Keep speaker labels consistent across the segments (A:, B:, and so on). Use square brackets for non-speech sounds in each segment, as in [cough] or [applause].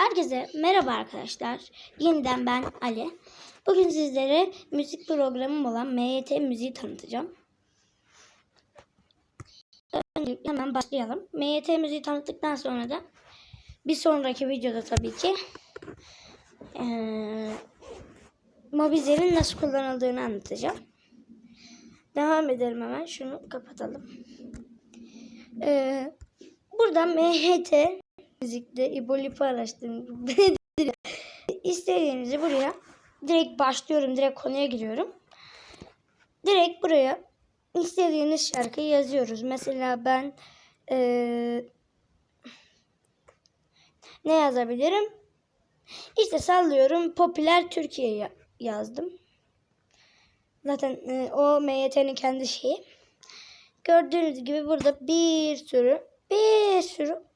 A: Herkese merhaba arkadaşlar. Yeniden ben Ali. Bugün sizlere müzik programım olan MYT müziği tanıtacağım. Öncelikle hemen başlayalım. MYT müziği tanıttıktan sonra da bir sonraki videoda tabii ki eee Mobizel'in nasıl kullanıldığını anlatacağım. Devam edelim hemen. Şunu kapatalım. Eee burada MHT müzikte İbo Lip'i araştırdım. [laughs] İstediğinizi buraya direkt başlıyorum. Direkt konuya giriyorum. Direkt buraya istediğiniz şarkıyı yazıyoruz. Mesela ben eee, ne yazabilirim? İşte sallıyorum popüler Türkiye ya- yazdım. Zaten e, o MYT'nin kendi şeyi. Gördüğünüz gibi burada bir sürü bir sürü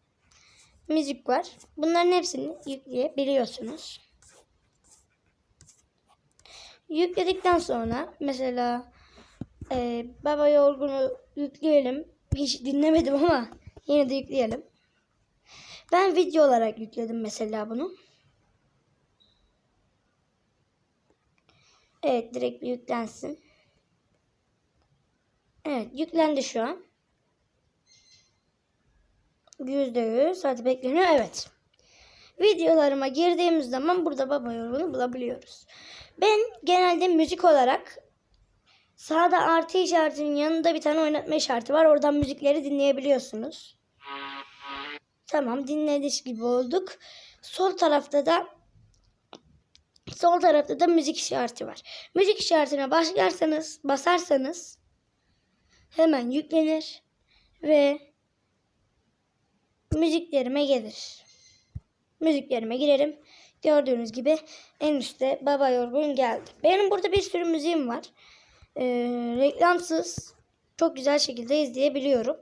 A: müzik var. Bunların hepsini yükleyebiliyorsunuz. Yükledikten sonra mesela e, Baba Yorgun'u yükleyelim. Hiç dinlemedim ama yine de yükleyelim. Ben video olarak yükledim mesela bunu. Evet direkt bir yüklensin. Evet yüklendi şu an. Yüzde yüz. Hadi bekleniyor. Evet. Videolarıma girdiğimiz zaman burada baba yorumunu bulabiliyoruz. Ben genelde müzik olarak sağda artı işaretinin yanında bir tane oynatma işareti var. Oradan müzikleri dinleyebiliyorsunuz. Tamam dinledik gibi olduk. Sol tarafta da sol tarafta da müzik işareti var. Müzik işaretine başlarsanız, basarsanız hemen yüklenir ve müziklerime gelir. Müziklerime girerim. Gördüğünüz gibi en üstte Baba Yorgun geldi. Benim burada bir sürü müziğim var. Ee, reklamsız çok güzel şekilde izleyebiliyorum.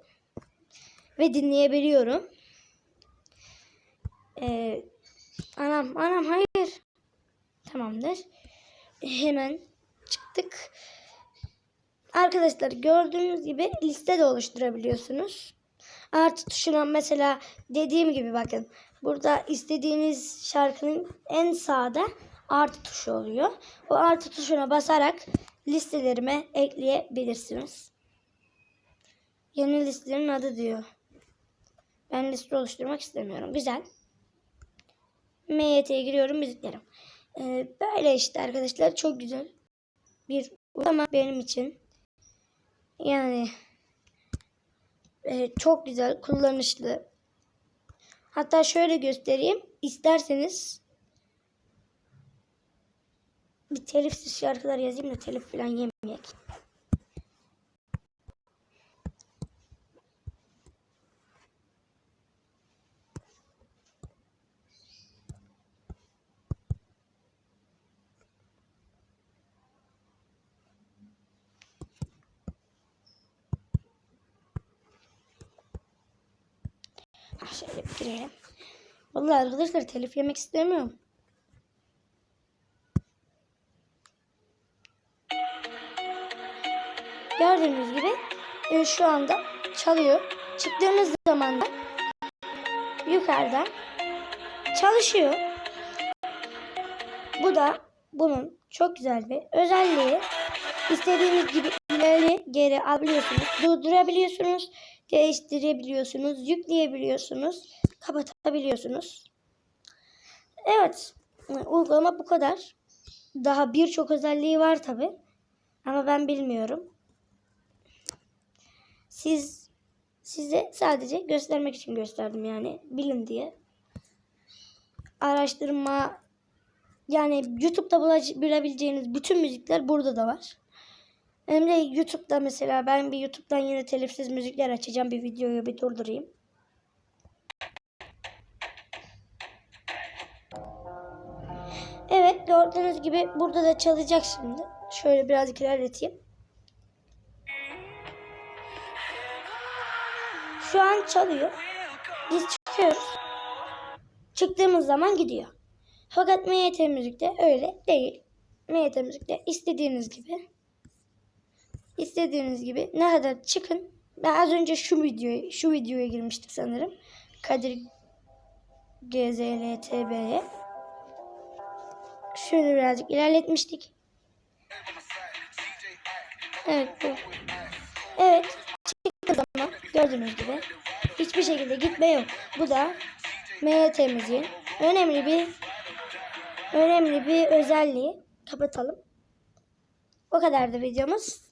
A: Ve dinleyebiliyorum. Ee, anam anam hayır. Tamamdır. Hemen çıktık. Arkadaşlar gördüğünüz gibi liste de oluşturabiliyorsunuz. Artı tuşuna mesela dediğim gibi bakın. Burada istediğiniz şarkının en sağda artı tuşu oluyor. O artı tuşuna basarak listelerime ekleyebilirsiniz. Yeni listelerin adı diyor. Ben liste oluşturmak istemiyorum. Güzel. MYT'ye giriyorum müziklerim. Ee, böyle işte arkadaşlar çok güzel bir uygulama benim için. Yani ee, çok güzel, kullanışlı. Hatta şöyle göstereyim. İsterseniz bir telifsiz şarkılar yazayım da telif falan yemeyek. Şöyle bir girelim. Vallahi arkadaşlar telif yemek istemiyorum. Gördüğünüz gibi e, şu anda çalıyor. Çıktığınız zaman da yukarıdan çalışıyor. Bu da bunun çok güzel bir özelliği. İstediğiniz gibi ileri geri alabiliyorsunuz. Durdurabiliyorsunuz. Değiştirebiliyorsunuz. Yükleyebiliyorsunuz. Kapatabiliyorsunuz. Evet. Uygulama bu kadar. Daha birçok özelliği var tabi. Ama ben bilmiyorum. Siz size sadece göstermek için gösterdim yani. Bilin diye. Araştırma yani YouTube'da bulabileceğiniz bütün müzikler burada da var. Hem de YouTube'da mesela ben bir YouTube'dan yine telifsiz müzikler açacağım. Bir videoyu bir durdurayım. Evet gördüğünüz gibi burada da çalacak şimdi. Şöyle biraz ilerleteyim. Şu an çalıyor. Biz çıkıyoruz. Çıktığımız zaman gidiyor. Fakat MYT müzikte öyle değil. MYT müzikte istediğiniz gibi istediğiniz gibi ne kadar çıkın. Ben az önce şu videoya şu videoya girmiştik sanırım. Kadir GZLTB'ye. Şunu birazcık ilerletmiştik. Evet bu. Evet. Çıktığı zaman gördüğünüz gibi hiçbir şekilde gitme yok. Bu da MYT'mizin önemli bir önemli bir özelliği. Kapatalım. O kadar da videomuz.